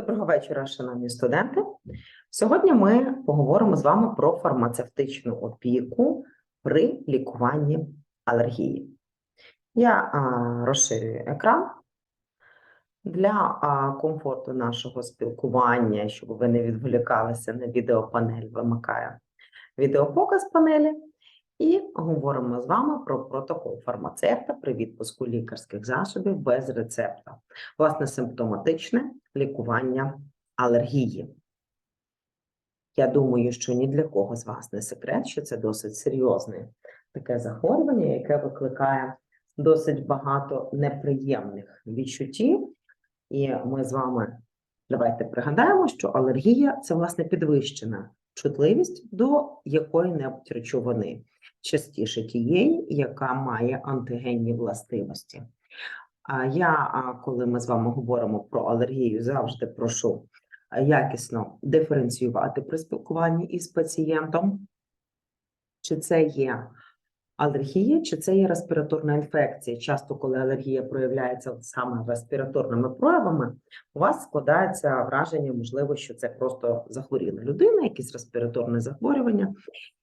Доброго вечора, шановні студенти. Сьогодні ми поговоримо з вами про фармацевтичну опіку при лікуванні алергії. Я розширюю екран для комфорту нашого спілкування, щоб ви не відволікалися на відеопанель, вимикаю відеопоказ панелі. І говоримо з вами про протокол фармацевта при відпуску лікарських засобів без рецепта. Власне, симптоматичне лікування алергії. Я думаю, що ні для кого з вас не секрет, що це досить серйозне таке захворювання, яке викликає досить багато неприємних відчуттів. І ми з вами давайте пригадаємо, що алергія це власне підвищена чутливість до якої-небудь речовини, частіше тієї, яка має антигенні властивості. А я, коли ми з вами говоримо про алергію, завжди прошу якісно диференціювати при спілкуванні із пацієнтом, чи це є алергія, чи це є респіраторна інфекція. Часто, коли алергія проявляється саме респіраторними проявами, у вас складається враження, можливо, що це просто захворіла людина, якесь респіраторне захворювання.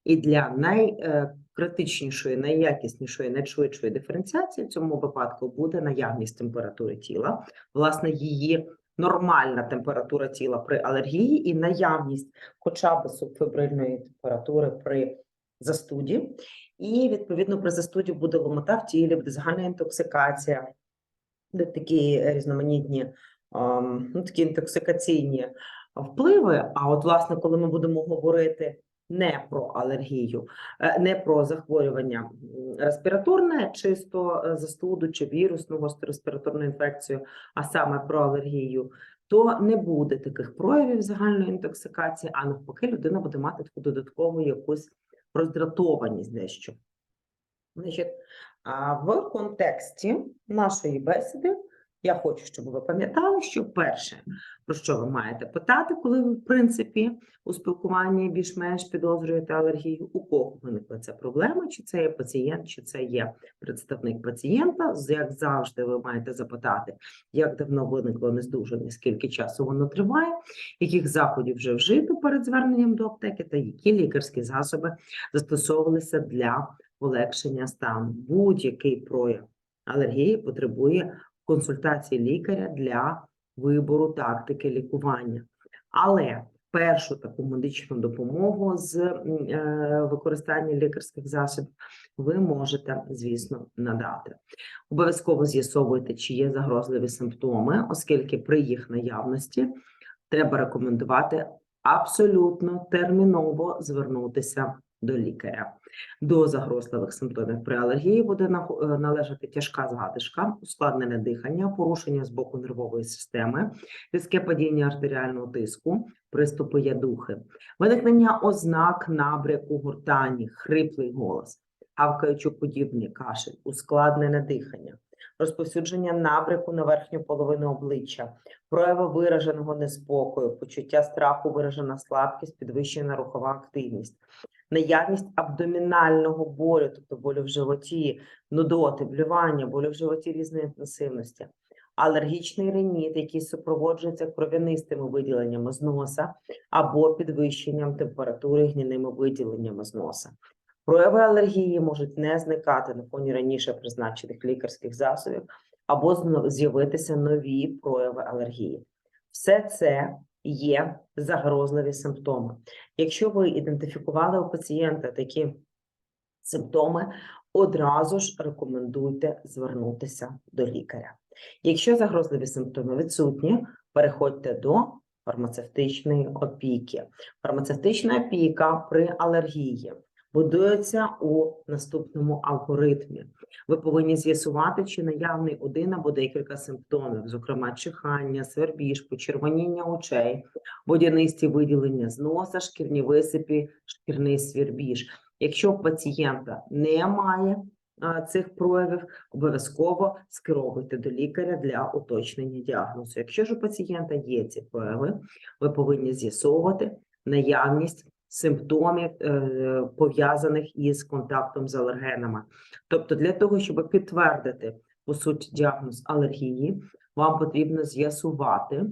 І для найкритичнішої, найякіснішої, найшвидшої диференціації в цьому випадку буде наявність температури тіла, власне, її нормальна температура тіла при алергії і наявність хоча б субфебрильної температури при застуді. І відповідно при застуді буде ломота в тілі, буде загальна інтоксикація, де такі різноманітні ем, ну, такі інтоксикаційні впливи. А от, власне, коли ми будемо говорити не про алергію, е, не про захворювання респіраторне, чисто е, застуду чи вірусну гостру респіраторну інфекцію, а саме про алергію, то не буде таких проявів загальної інтоксикації, а навпаки, людина буде мати таку додаткову якусь роздратованість дещо. Значить, в контексті нашої бесіди я хочу, щоб ви пам'ятали, що перше, про що ви маєте питати, коли ви, в принципі, у спілкуванні більш-менш підозрюєте алергію, у кого виникла ця проблема, чи це є пацієнт, чи це є представник пацієнта. Як завжди, ви маєте запитати, як давно виникло нездужання, скільки часу воно триває, яких заходів вже вжито перед зверненням до аптеки, та які лікарські засоби застосовувалися для полегшення стану. Будь-який прояв алергії потребує консультації лікаря для вибору тактики лікування. Але першу таку медичну допомогу з е, використання лікарських засобів ви можете, звісно, надати. Обов'язково з'ясовуйте, чи є загрозливі симптоми, оскільки при їх наявності треба рекомендувати абсолютно терміново звернутися до лікаря. До загрозливих симптомів при алергії буде е, належати тяжка згадишка, ускладнене дихання, порушення з боку нервової системи, різке падіння артеріального тиску, приступи ядухи, виникнення ознак набряку гуртані, хриплий голос, гавкаючоподібний кашель, ускладнене дихання, розповсюдження набряку на верхню половину обличчя, прояви вираженого неспокою, почуття страху, виражена слабкість, підвищена рухова активність, наявність абдомінального болю, тобто болю в животі, нудоти, блювання, болю в животі різної інтенсивності, алергічний реніт, який супроводжується кров'янистими виділеннями з носа або підвищенням температури гніними виділеннями з носа. Прояви алергії можуть не зникати на фоні раніше призначених лікарських засобів або з'явитися нові прояви алергії. Все це є загрозливі симптоми. Якщо ви ідентифікували у пацієнта такі симптоми, одразу ж рекомендуйте звернутися до лікаря. Якщо загрозливі симптоми відсутні, переходьте до фармацевтичної опіки. Фармацевтична опіка при алергії будується у наступному алгоритмі. Ви повинні з'ясувати, чи наявний один або декілька симптомів, зокрема чихання, свербіж, почервоніння очей, водянисті виділення з носа, шкірні висипі, шкірний свірбіж. Якщо пацієнта немає цих проявів, обов'язково скеровуйте до лікаря для уточнення діагнозу. Якщо ж у пацієнта є ці прояви, ви повинні з'ясовувати наявність симптомів, е, пов'язаних із контактом з алергенами. Тобто, для того, щоб підтвердити по суті діагноз алергії, вам потрібно з'ясувати,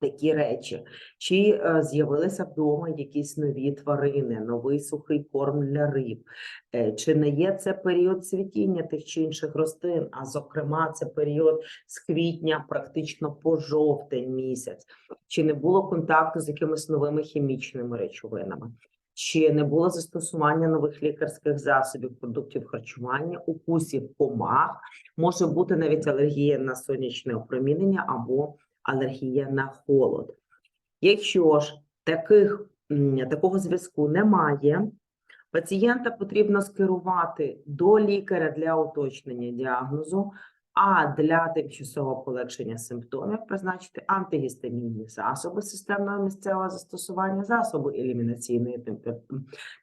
такі речі, чи е, з'явилися вдома якісь нові тварини, новий сухий корм для риб, Е, чи не є це період цвітіння тих чи інших рослин, а зокрема, це період з квітня практично по жовтень місяць, чи не було контакту з якимись новими хімічними речовинами. Чи не було застосування нових лікарських засобів, продуктів харчування, укусів комах, може бути навіть алергія на сонячне опромінення або алергія на холод. Якщо ж таких, такого зв'язку немає, пацієнта потрібно скерувати до лікаря для уточнення діагнозу, а для тимчасового полегшення симптомів призначити антигістамінні засоби системного місцевого застосування, засоби елімінаційної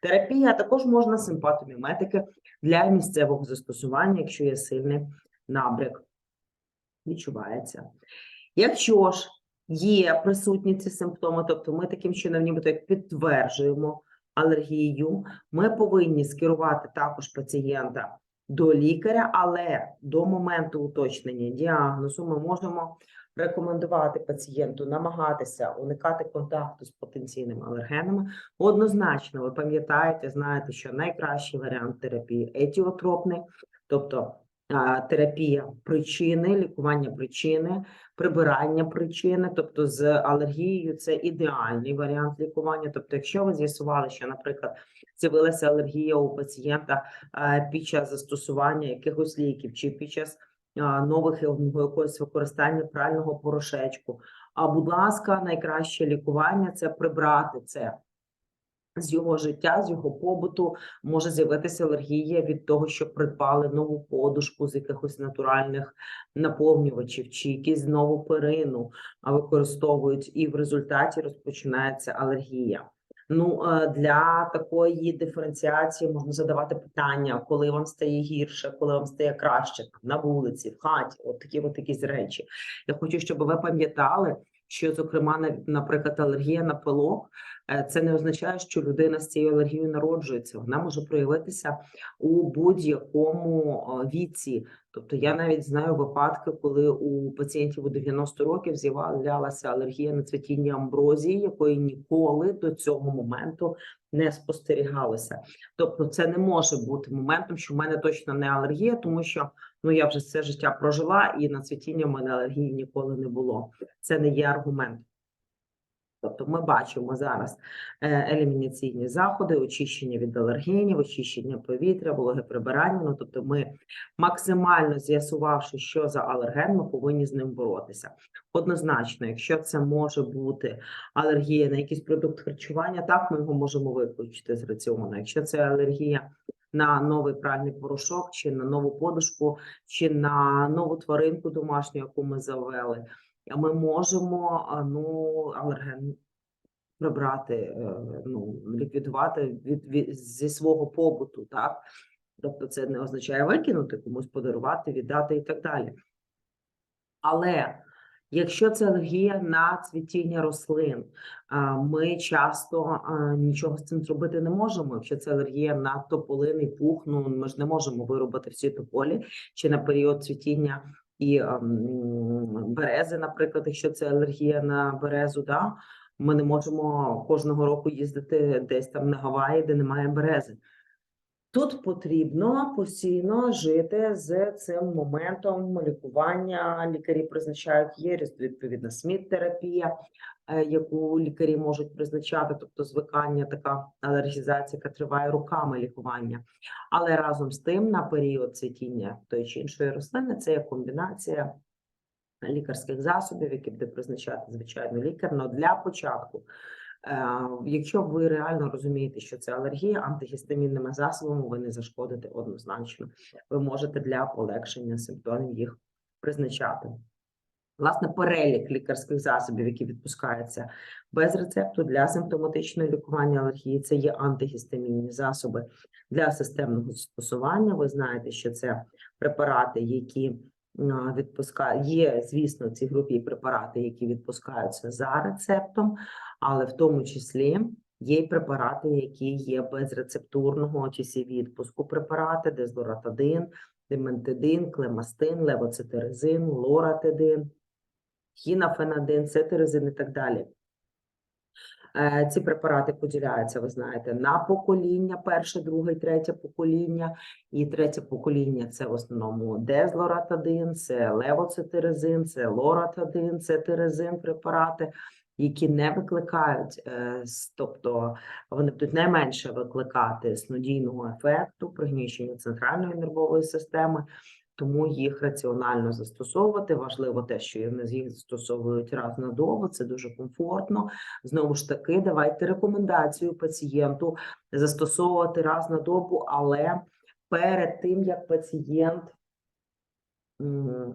терапії, а також можна симпатоміметики для місцевого застосування, якщо є сильний набряк відчувається. Якщо ж є присутні ці симптоми, тобто ми таким чином нібито як підтверджуємо алергію, ми повинні скерувати також пацієнта до лікаря, але до моменту уточнення діагнозу ми можемо рекомендувати пацієнту намагатися уникати контакту з потенційними алергенами. Однозначно, ви пам'ятаєте, знаєте, що найкращий варіант терапії етіотропний, тобто терапія причини, лікування причини, прибирання причини, тобто з алергією це ідеальний варіант лікування. Тобто, якщо ви з'ясували, що, наприклад, з'явилася алергія у пацієнта е, під час застосування якихось ліків чи під час нових е, якогось використання прального порошечку. А будь ласка, найкраще лікування це прибрати це з його життя, з його побуту може з'явитися алергія від того, що придбали нову подушку з якихось натуральних наповнювачів, чи якісь нову перину використовують, і в результаті розпочинається алергія. Ну, е, для такої диференціації можна задавати питання, коли вам стає гірше, коли вам стає краще на вулиці, в хаті, от такі от якісь речі. Я хочу, щоб ви пам'ятали, що, зокрема, на- наприклад, алергія на пилок, е, це не означає, що людина з цією алергією народжується. Вона може проявитися у будь-якому віці. Тобто я навіть знаю випадки, коли у пацієнтів у 90 років з'являлася алергія на цвітіння амброзії, якої ніколи до цього моменту не спостерігалося. Тобто, це не може бути моментом, що в мене точно не алергія, тому що ну я вже все життя прожила, і на цвітіння в мене алергії ніколи не було. Це не є аргумент. Тобто ми бачимо зараз е, елімінаційні заходи, очищення від алергенів, очищення повітря, вологе прибирання. Ну, тобто ми максимально з'ясувавши, що за алерген, ми повинні з ним боротися. Однозначно, якщо це може бути алергія на якийсь продукт харчування, так ми його можемо виключити з раціону. Якщо це алергія на новий пральний порошок, чи на нову подушку, чи на нову тваринку домашню, яку ми завели, ми можемо ну, алерген прибрати, е, ну, ліквідувати від, від, зі свого побуту, так? Тобто це не означає викинути, комусь подарувати, віддати і так далі. Але якщо це алергія на цвітіння рослин, ми часто нічого з цим зробити не можемо. Якщо це алергія на тополиний пух, ну ми ж не можемо виробити всі тополі чи на період цвітіння і берези, наприклад, якщо це алергія на березу, да, ми не можемо кожного року їздити десь там на Гаваї, де немає берези. Тут потрібно постійно жити з цим моментом лікування. Лікарі призначають є відповідна сміт-терапія, е, яку лікарі можуть призначати, тобто звикання, така алергізація, яка триває роками лікування. Але разом з тим, на період цвітіння тої чи іншої рослини, це є комбінація лікарських засобів, які буде призначати звичайно лікар. Но для початку, якщо ви реально розумієте, що це алергія, антигістамінними засобами ви не зашкодите однозначно. Ви можете для полегшення симптомів їх призначати. Власне, перелік лікарських засобів, які відпускаються без рецепту для симптоматичного лікування алергії, це є антигістамінні засоби для системного застосування. Ви знаєте, що це препарати, які відпускають. Є, звісно, в цій групі препарати, які відпускаються за рецептом, але в тому числі є й препарати, які є безрецептурного часі відпуску препарати, дезлоратадин, дементидин, клемастин, левоцитиризин, лоратидин. хінафенадин, цетиризин і так далі. Е, Ці препарати поділяються, ви знаєте, на покоління, перше, друге, третє покоління. І третє покоління це в основному дезлоратадин, це левоцетиризин, це лоратадин, цетиризин препарати, які не викликають, е, тобто вони будуть найменше викликати снодійного ефекту, пригнічення центральної нервової системи, тому їх раціонально застосовувати. Важливо те, що вони їх застосовують раз на добу, це дуже комфортно. Знову ж таки, давайте рекомендацію пацієнту застосовувати раз на добу, але перед тим як пацієнт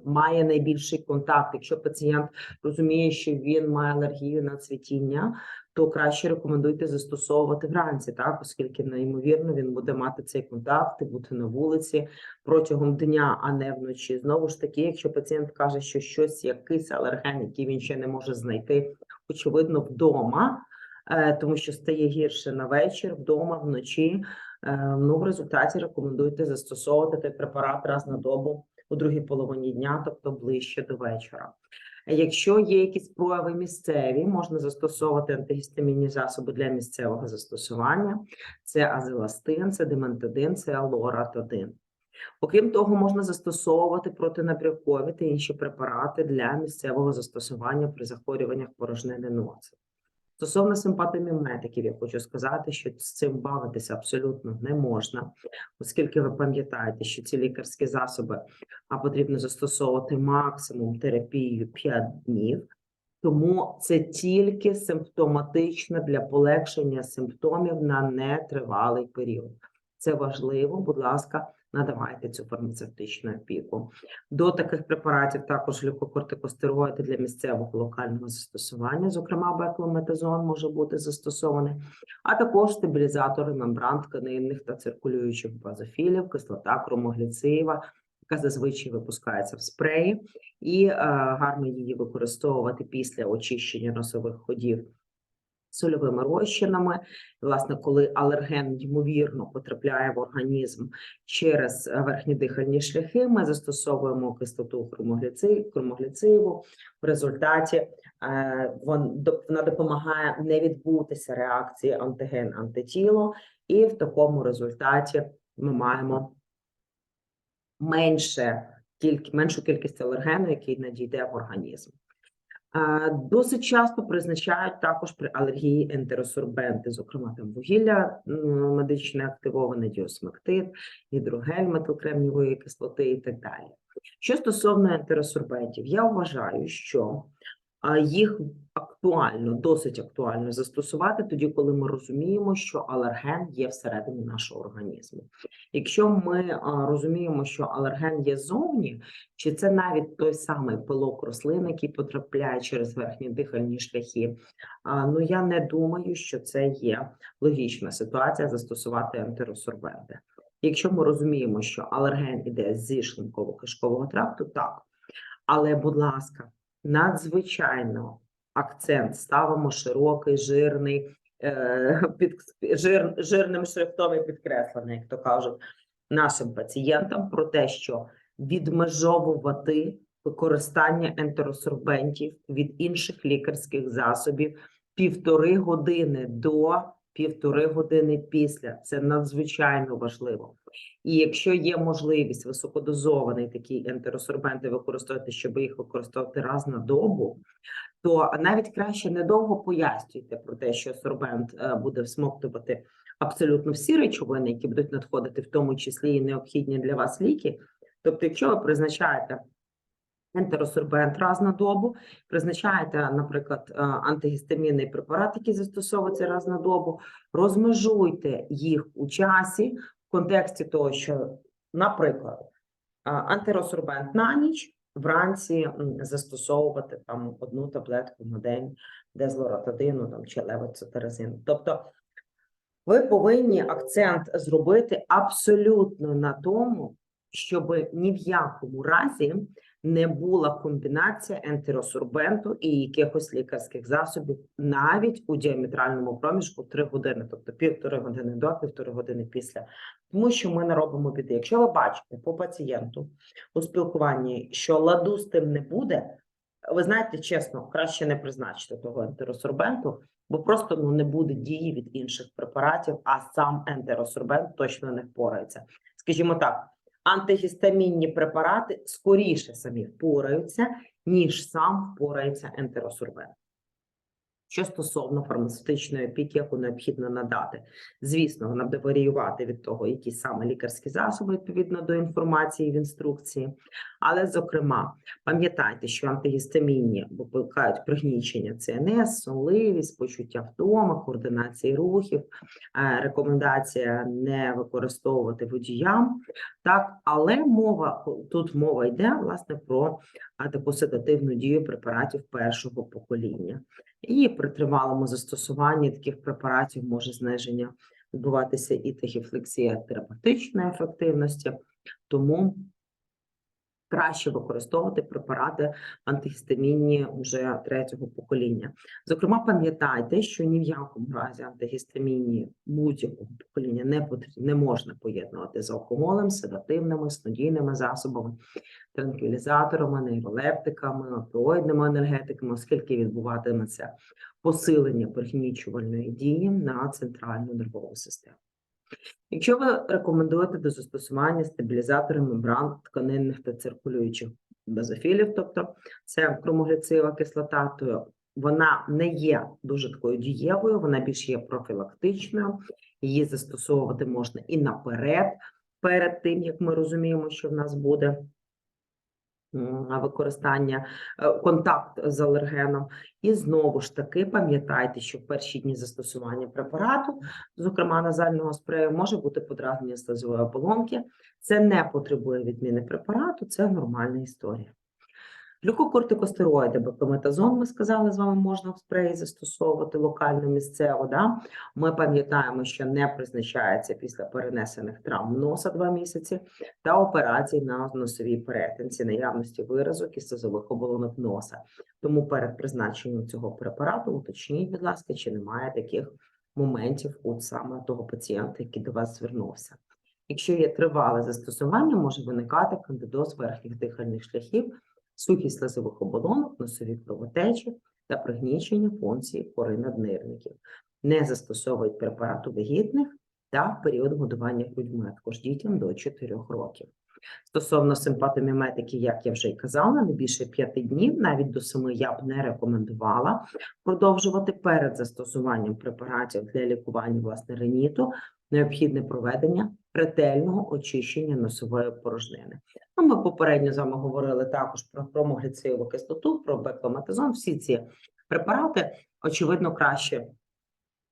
має найбільший контакт. Якщо пацієнт розуміє, що він має алергію на цвітіння, то краще рекомендуйте застосовувати вранці, так оскільки неймовірно він буде мати цей контакт і бути на вулиці протягом дня, а не вночі. Знову ж таки, якщо пацієнт каже, що щось якийсь алерген, який він ще не може знайти, очевидно, вдома. е, Тому що стає гірше на вечір, вдома, вночі. Е, Ну, в результаті рекомендуйте застосовувати той препарат раз на добу у другій половині дня, тобто ближче до вечора. Якщо є якісь прояви місцеві, можна застосовувати антигістамінні засоби для місцевого застосування. Це азеластин, це дементадин, це алоратадин. Окрім того, можна застосовувати протинапрякові та інші препарати для місцевого застосування при захворюваннях порожнини носа. Стосовно симпатоміметиків, я хочу сказати, що з цим бавитися абсолютно не можна, оскільки ви пам'ятаєте, що ці лікарські засоби а потрібно застосовувати максимум терапію 5 днів. Тому це тільки симптоматично для полегшення симптомів на нетривалий період. Це важливо, будь ласка, надавайте цю фармацевтичну опіку. До таких препаратів також глюкокортикостероїди для місцевого локального застосування, зокрема беклометазон може бути застосований, а також стабілізатори мембран тканинних та циркулюючих базофілів, кислота кромогліцеєва, яка зазвичай випускається в спреї, і е, гарно її використовувати після очищення носових ходів сольовими розчинами. Власне, коли алерген ймовірно потрапляє в організм через е, верхні дихальні шляхи, ми застосовуємо кислоту кромогліци- В результаті е, вона допомагає не відбутися реакції антиген-антитіло, і в такому результаті ми маємо менше меншу кількість алергену, який надійде в організм. А, Досить часто призначають також при алергії ентеросорбенти, зокрема там вугілля медичне активоване, діосмектит, гідрогель метилкремнієвої кислоти і так далі. Що стосовно ентеросорбентів, я вважаю, що їх актуально, досить актуально застосувати тоді, коли ми розуміємо, що алерген є всередині нашого організму. Якщо ми розуміємо, що алерген є зовні, чи це навіть той самий пилок рослин, який потрапляє через верхні дихальні шляхи, ну я не думаю, що це є логічна ситуація застосувати антиросорбенти. Якщо ми розуміємо, що алерген іде зі шлунково-кишкового тракту, так. Але, будь ласка, надзвичайно акцент ставимо широкий, жирний, е, під, жир, жирним шрифтом і підкреслений, як то кажуть, нашим пацієнтам про те, що відмежовувати використання ентеросорбентів від інших лікарських засобів півтори години до півтори години після. Це надзвичайно важливо. І якщо є можливість високодозований такий ентеросорбенти використовувати, щоб їх використовувати раз на добу, то навіть краще недовго пояснюйте про те, що сорбент е, буде всмоктувати абсолютно всі речовини, які будуть надходити, в тому числі і необхідні для вас ліки. Тобто, якщо ви призначаєте ентеросорбент раз на добу, призначаєте, наприклад, е, антигістамінний препарат, який застосовується раз на добу, розмежуйте їх у часі в контексті того, що, наприклад, антиросорбент на ніч вранці застосовувати там одну таблетку на день дезлоратадину там чи левоцитаризину. Тобто ви повинні акцент зробити абсолютно на тому, щоб ні в якому разі не була комбінація ентиросорбенту і якихось лікарських засобів навіть у діаметральному проміжку 3 години, тобто півтори години до, півтори години після. Тому що ми не робимо біди. Якщо ви бачите по пацієнту у спілкуванні, що ладу з тим не буде, ви знаєте, чесно, краще не призначити того ентеросорбенту, бо просто ну, не буде дії від інших препаратів, а сам ентеросорбент точно не впорається. Скажімо так, антигістамінні препарати скоріше самі впораються, ніж сам впорається ентеросорбент. Що стосовно фармацевтичної опіки, яку необхідно надати, звісно, вона буде варіювати від того, які саме лікарські засоби відповідно до інформації в інструкції. Але, зокрема, пам'ятайте, що антигістамінні викликають пригнічення ЦНС, сонливість, почуття втоми, координації рухів, е, рекомендація не використовувати водіям. Так, але мова тут мова йде власне про а, таку седативну дію препаратів першого покоління. І при тривалому застосуванні таких препаратів може зниження відбуватися і тахіфлексія терапевтичної ефективності, тому краще використовувати препарати антигістамінні вже третього покоління. Зокрема, пам'ятайте, що ні в якому разі антигістамінні будь-якого покоління не потрібно, не можна поєднувати з алкоголем, седативними, снодійними засобами, транквілізаторами, нейролептиками, опіоїдними енергетиками, оскільки відбуватиметься посилення пригнічувальної дії на центральну нервову систему. Якщо ви рекомендуєте до застосування стабілізатори мембран тканинних та циркулюючих базофілів, тобто це кромогліцева кислота, то вона не є дуже такою дієвою, вона більш є профілактичною, її застосовувати можна і наперед, перед тим як ми розуміємо, що в нас буде використання, е, контакт з алергеном. І знову ж таки пам'ятайте, що в перші дні застосування препарату, зокрема назального спрею, може бути подразнення слизової оболонки. Це не потребує відміни препарату, це нормальна історія. Глюкокортикостероїди, бекометазон, ми сказали, з вами можна в спреї застосовувати локально місцево. Да? Ми пам'ятаємо, що не призначається після перенесених травм носа 2 місяці та операцій на носовій перетинці, наявності виразок і слизових оболонок носа. Тому перед призначенням цього препарату уточніть, будь ласка, чи немає таких моментів у саме того пацієнта, який до вас звернувся. Якщо є тривале застосування, може виникати кандидоз верхніх дихальних шляхів, сухість слизових оболонок, носові кровотечі та пригнічення функції кори наднирників. Не застосовують препарат у вагітних та в період годування грудьми, також дітям до 4 років. Стосовно симпатоміметики, як я вже й казала, не більше 5 днів, навіть до 7 я б не рекомендувала продовжувати перед застосуванням препаратів для лікування власне риніту, необхідне проведення ретельного очищення носової порожнини. Ну, ми попередньо з вами говорили також про промогліцилову кислоту, про бекламатозон. Всі ці препарати, очевидно, краще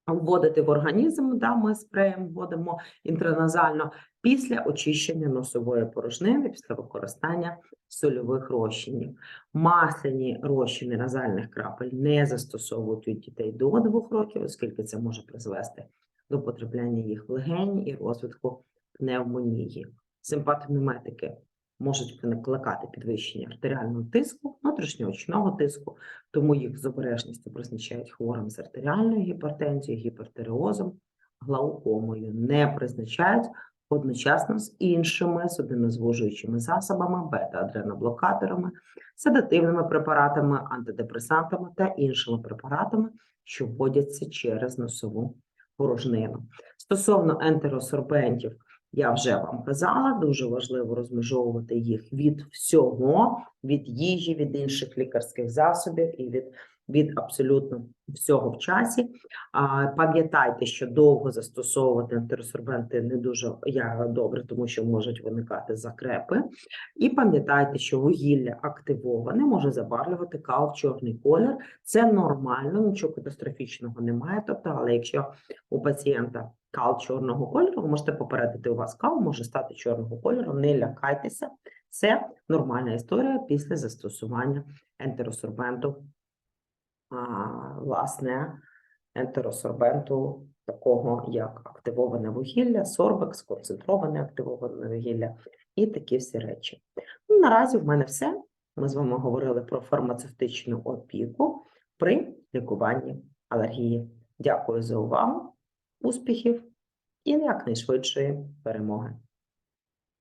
вводити в організм, да, ми спреєм вводимо інтраназально після очищення носової порожнини, після використання сольових розчинів. Масляні розчини назальних крапель не застосовують дітей до 2 років, оскільки це може призвести до потрапляння їх в легені і розвитку пневмонії. Симпатоміметики можуть викликати підвищення артеріального тиску, внутрішнього очного тиску, тому їх з обережністю призначають хворим з артеріальною гіпертензією, гіпертиреозом, глаукомою, не призначають одночасно з іншими судинозвужуючими засобами, бета-адреноблокаторами, седативними препаратами, антидепресантами та іншими препаратами, що вводяться через носову порожнину. Стосовно ентеросорбентів, я вже вам казала, дуже важливо розмежовувати їх від всього, від їжі, від інших лікарських засобів і від, від абсолютно всього в часі. А, Пам'ятайте, що довго застосовувати ентеросорбенти не дуже добре, тому що можуть виникати закрепи. І пам'ятайте, що вугілля активоване може забарвлювати кал в чорний колір. Це нормально, нічого катастрофічного немає. Тобто, але якщо у пацієнта кал чорного кольору, ви можете попередити, у вас кал може стати чорного кольору, не лякайтеся. Це нормальна історія після застосування ентеросорбенту, власне, ентеросорбенту такого, як активоване вугілля, сорбекс, концентроване активоване вугілля і такі всі речі. Ну, наразі в мене все. Ми з вами говорили про фармацевтичну опіку при лікуванні алергії. Дякую за увагу, успіхів і якнайшвидшої перемоги.